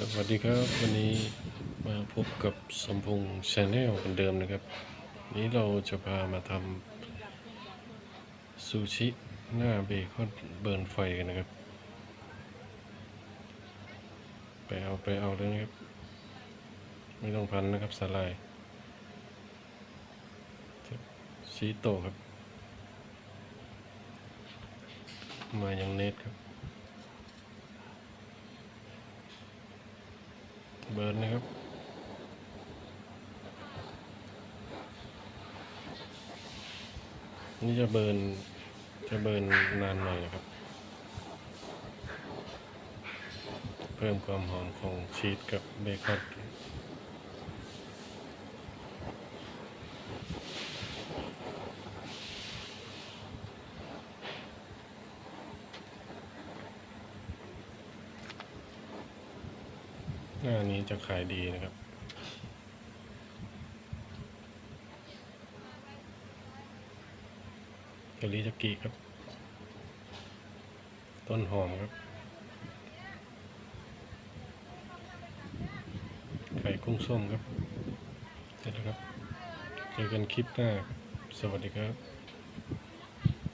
สวัสดีครับ วันนี้มาพบกับสมพงษ์ชาแนลเหมือนเดิมนะครับ นี้เราจะพามาทำซูชิหน้าเบคอนเบิร์นไฟกันนะครับ ไปเอาไปเอาเลยนะครับ ไม่ต้องพันนะครับสาลายชีโตครับ มายังเน็ตครับ บิร์นนะครับนี่จะเบิร์นจะเบิร์นนานหน่อยนะครับ เพิ่มความหอมของชีสกับเบคอน หน้านี้จะขายดีนะครับ กะหรี่จักกีครับ ต้นหอมครับ ไข่กุ้งส้มครับ เสร็จแล้วครับ เจอกันคลิปหน้า สวัสดีครับ